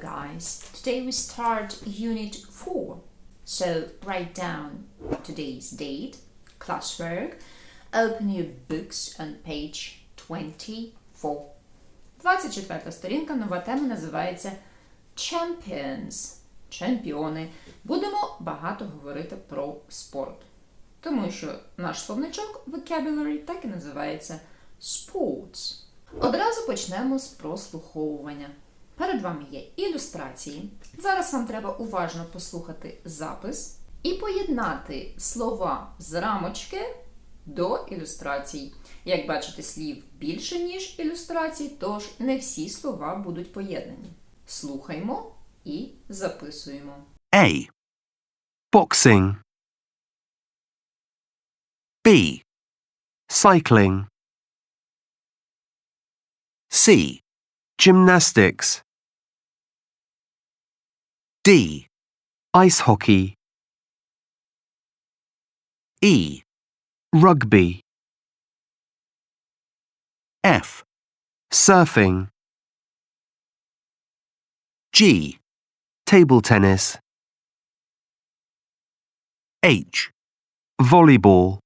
guys, today we start Unit 4. So write down today's date, classwork, open your books on page 24. 24 сторінка, нова тема називається Champions. Чемпіони. Будемо багато говорити про спорт. Тому що наш словничок vocabulary так і називається sports. Одразу почнемо з прослуховування. Перед вами є ілюстрації. Зараз вам треба уважно послухати запис і поєднати слова з рамочки до ілюстрацій. Як бачите, слів більше, ніж ілюстрацій, тож не всі слова будуть поєднані. Слухаймо і записуємо. A. Boxing. B. Cycling. C. Gymnastics. D. Ice hockey. E. Rugby. F. Surfing. G. Table tennis. H. Volleyball.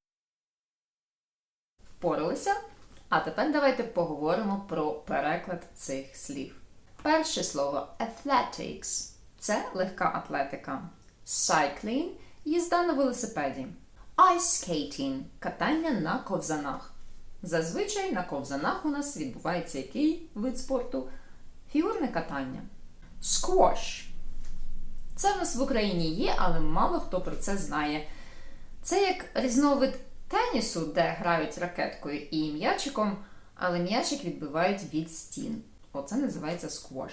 Впоралися? А тепер давайте поговоримо про переклад цих слів. Перше слово athletics це легка атлетика. Cycling їзда на велосипеді. Ice skating катання на ковзанах. Зазвичай на ковзанах у нас відбувається який вид спорту? Фігурне катання. Squash. Це в нас в Україні є, але мало хто про це знає. Це як різновид тенісу, де грають ракеткою і м'ячиком, але м'ячик відбивають від стін. Оце називається сквош.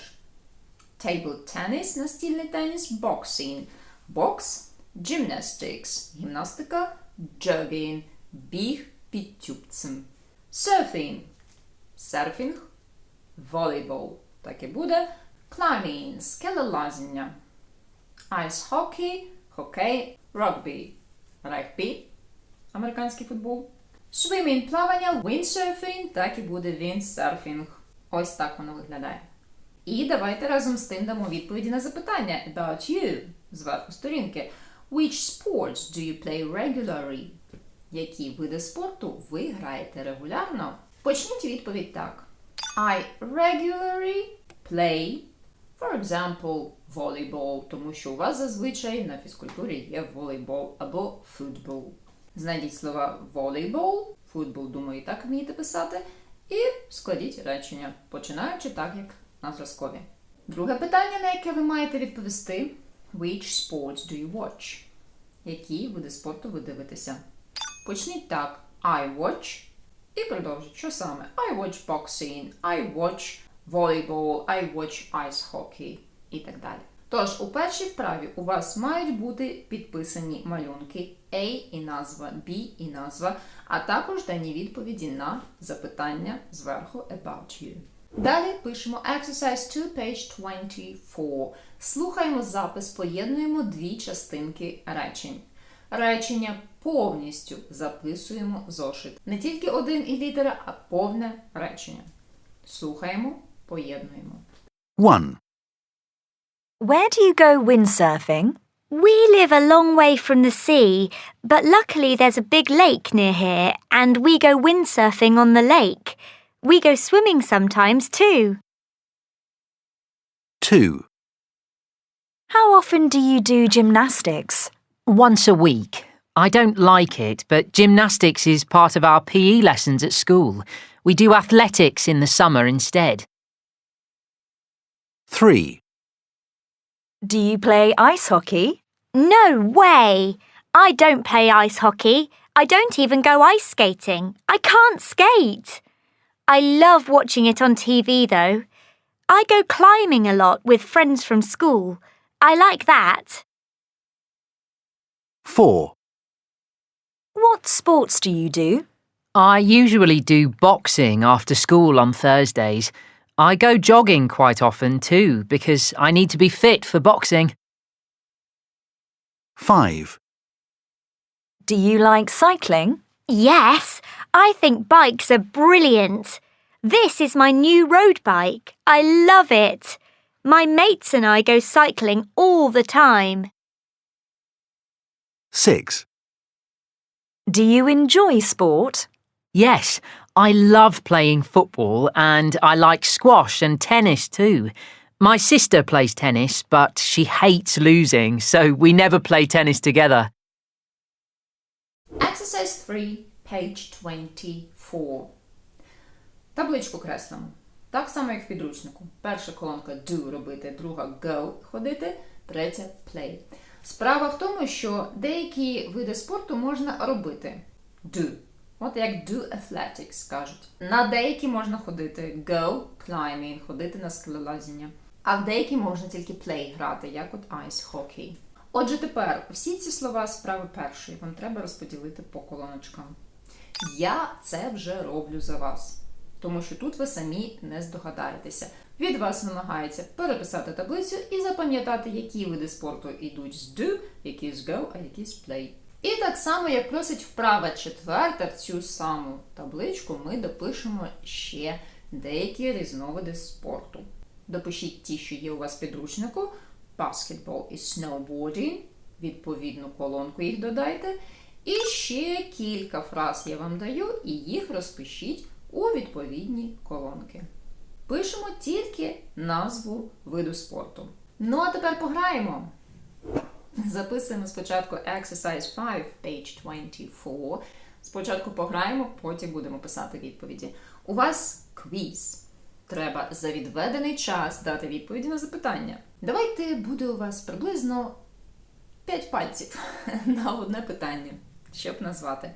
Table tennis – настільний теніс, boxing, бокс, gymnastics – гімнастика, jogging – біг під тюбцем. Surfing – серфінг, волейбол – так і буде, climbing – скелелазіння, ice hockey – хокей, rugby – регбі, американський футбол. Swimming – плавання, windsurfing, так і буде windsurfing. Ось так воно виглядає. І давайте разом з тим дамо відповіді на запитання about you зверху сторінки. Which sports do you play regularly? Які види спорту ви граєте регулярно? Почніть відповідь так. I regularly play, for example, volleyball, тому що у вас зазвичай на фізкультурі є волейбол або футбол. Знайдіть слова волейбол, футбол, думаю, і так вмієте писати, і складіть речення, починаючи так, як на зразкові. Друге питання, на яке ви маєте відповісти: Which sports do you watch? Які види спорту ви дивитеся? Почніть так: I watch і продовжіть. Що саме? I watch boxing, I watch volleyball, I watch ice hockey і так далі. Тож, у першій вправі у вас мають бути підписані малюнки A і назва, B і назва, а також дані відповіді на запитання зверху about you. Далі пишемо Exercise 2, page 24. Слухаємо запис, поєднуємо дві частинки речень. Речення повністю записуємо в зошит. Не тільки один і літера, а повне речення. Слухаємо, поєднуємо. 1. Where do you go windsurfing? We live a long way from the sea, but luckily there's a big lake near here, and we go windsurfing on the lake. We go swimming sometimes too. 2. How often do you do gymnastics? Once a week. I don't like it, but gymnastics is part of our PE lessons at school. We do athletics in the summer instead. 3. Do you play ice hockey? No way! I don't play ice hockey. I don't even go ice skating. I can't skate. I love watching it on TV though. I go climbing a lot with friends from school. I like that. 4. What sports do you do? I usually do boxing after school on Thursdays. I go jogging quite often too because I need to be fit for boxing. 5. Do you like cycling? Yes, I think bikes are brilliant. This is my new road bike. I love it. My mates and I go cycling all the time. 6. Do you enjoy sport? Yes, I love playing football and I like squash and tennis too. My sister plays tennis, but she hates losing, so we never play tennis together. Exercise 3, page 24. Табличку креслимо. Так само, як в підручнику. Перша колонка do робити, друга go ходити, третя play. Справа в тому, що деякі види спорту можна робити do. От як do athletics кажуть. На деякі можна ходити go climbing, ходити на скелелазіння. А в деякі можна тільки play грати, як от ice hockey. Отже, тепер всі ці слова справи першої вам треба розподілити по колоночкам. Я це вже роблю за вас, тому що тут ви самі не здогадаєтеся. Від вас вимагається переписати таблицю і запам'ятати, які види спорту йдуть з do, які з go, а які з play. І так само, як просить вправа четверта, в цю саму табличку ми допишемо ще деякі різновиди спорту. Допишіть ті, що є у вас в підручнику: basketball і snowboarding, відповідну колонку їх додайте. І ще кілька фраз я вам даю, і їх розпишіть у відповідні колонки. Пишемо тільки назву виду спорту. Ну а тепер пограємо. Записуємо спочатку exercise 5, page 24. Спочатку пограємо, потім будемо писати відповіді. У вас квіз. Треба за відведений час дати відповіді на запитання. Давайте буде у вас приблизно 5 пальців на одне питання, щоб назвати.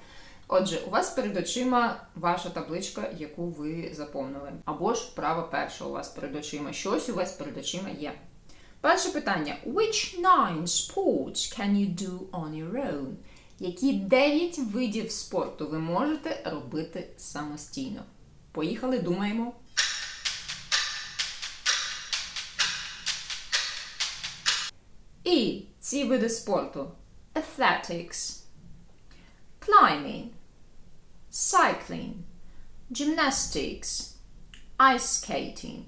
Отже, у вас перед очима ваша табличка, яку ви заповнили. Або ж вправа перша у вас перед очима. Щось у вас перед очима є. Перше питання: Which nine sports can you do on your own? Які 9 видів спорту ви можете робити самостійно? Поїхали, думаємо. І ці види спорту: athletics, climbing, cycling, gymnastics, ice skating,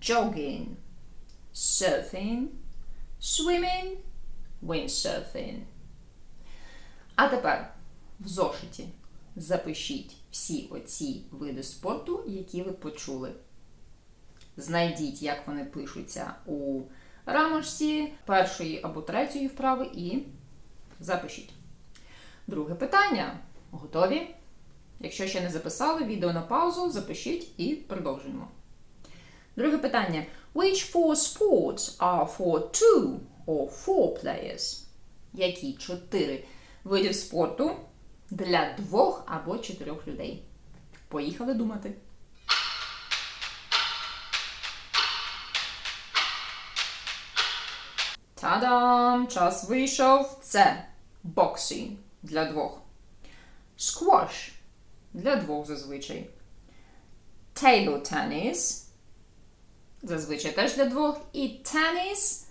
jogging, surfing, swimming, windsurfing. А тепер в зошиті запишіть всі оці види спорту, які ви почули. Знайдіть, як вони пишуться у рамочці першої або третьої вправи і запишіть. Друге питання. Готові? Якщо ще не записали, відео на паузу, запишіть і продовжуємо. Друге питання. Which four sports are for two or four players? Які чотири видів спорту для двох або чотирьох людей? Поїхали думати. Та-дам! Час вийшов. Це боксинг для двох. Сквош для двох зазвичай. Table tennis зазвичай теж для двох. І теніс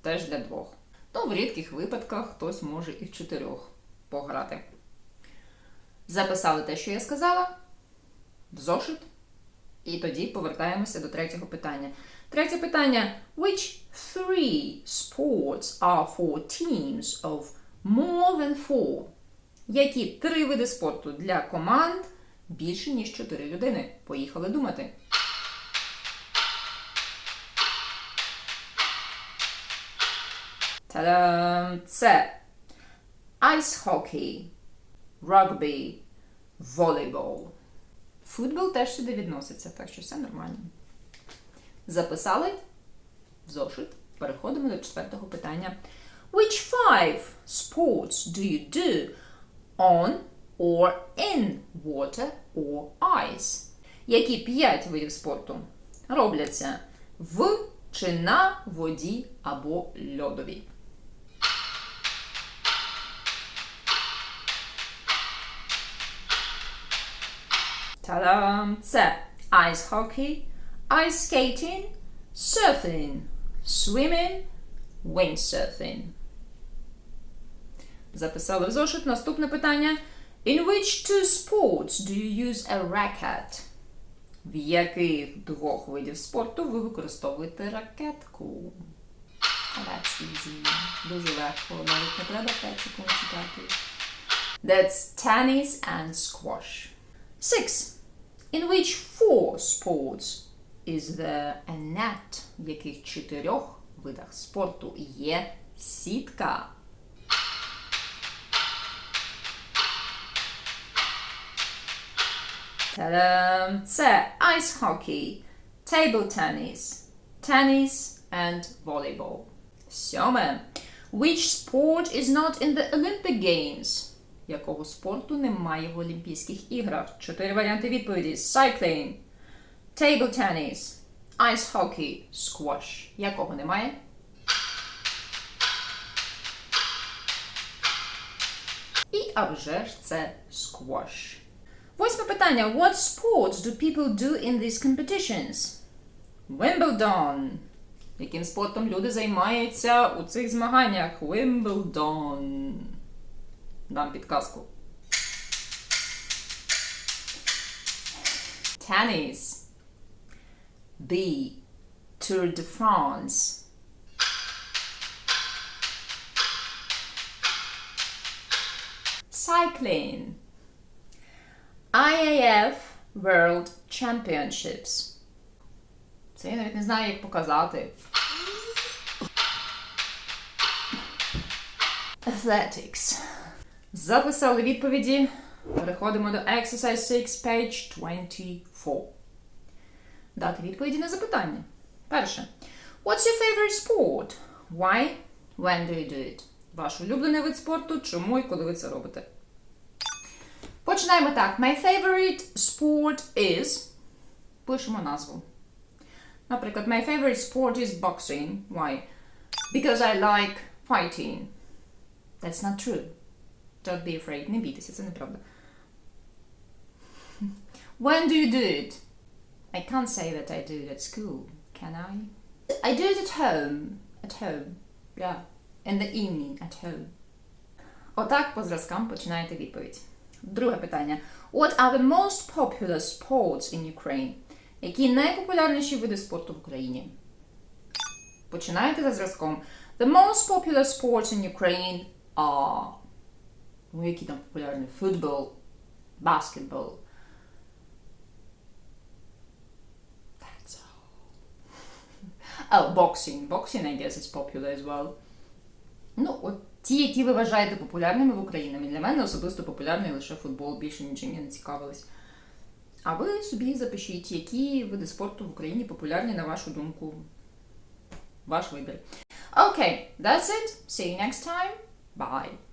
теж для двох. То в рідких випадках хтось може і в чотирьох пограти. Записали те, що я сказала, в зошит. І тоді повертаємося до третього питання. Третє питання: Which three sports are for teams of more than four? Які три види спорту для команд більше, ніж чотири людини? Поїхали думати. Та-дам! Це ice hockey, rugby, волейбол. Футбол теж сюди відноситься, так що все нормально. Записали в зошит. Переходимо до четвертого питання. Which five sports do you do on or in water or ice? Які п'ять видів спорту робляться в чи на воді або льодові? Та-дам! Це ice hockey, ice skating, surfing, swimming, windsurfing. Записали в зошит. Наступне питання. In which two sports do you use a racket? В яких двох видів спорту ви використовуєте ракетку? That's easy. Дуже легко, навіть не треба 5 секунд читати. That's tennis and squash. Six. In which four sports is there a net? В яких чотирьох видах спорту є сітка? Та-дам! Це ice hockey, table tennis, tennis and volleyball. Сьоме. Which sport is not in the Olympic Games? Якого спорту немає в Олімпійських іграх? Чотири варіанти відповіді: cycling, table tennis, ice hockey, squash. Якого немає? І а вже ж це squash. Восьме питання. What sports do people do in these competitions? Wimbledon. Яким спортом люди займаються у цих змаганнях? Wimbledon. Дам підказку. Tennis. B. Tour de France. Cycling. IAF World Championships. Це я навіть не знаю, як показати. Athletics. Записали відповіді. Переходимо до Exercise 6, page 24. Дати відповіді на запитання. Перше. What's your favorite sport? Why? When do you do it? Ваш улюблений вид спорту, чому і коли ви це робите? Починаємо так. My favorite sport is. Пишемо назву. Наприклад, my favorite sport is boxing. Why? Because I like fighting. That's not true. Don't be afraid. Не бійтеся, це неправда. When do you do it? I can't say that I do it at school, can I? I do it at home. At home. Yeah. In the evening, at home. Отак по зразкам починаєте відповідь. Друге питання. What are the most popular sports in Ukraine? Які найпопулярніші види спорту в Україні? Починаєте за зразком. The most popular sports in Ukraine are... Ну, які там популярні? Football, basketball. That's all. Oh, boxing. Boxing, I guess, is popular as well. Ну, от ті, які ви вважаєте популярними в Україні. Для мене особисто популярний лише футбол, більше нічим я не цікавилась. А ви собі запишіть, які види спорту в Україні популярні, на вашу думку. Ваш вибір. Okay, that's it. See you next time. Bye.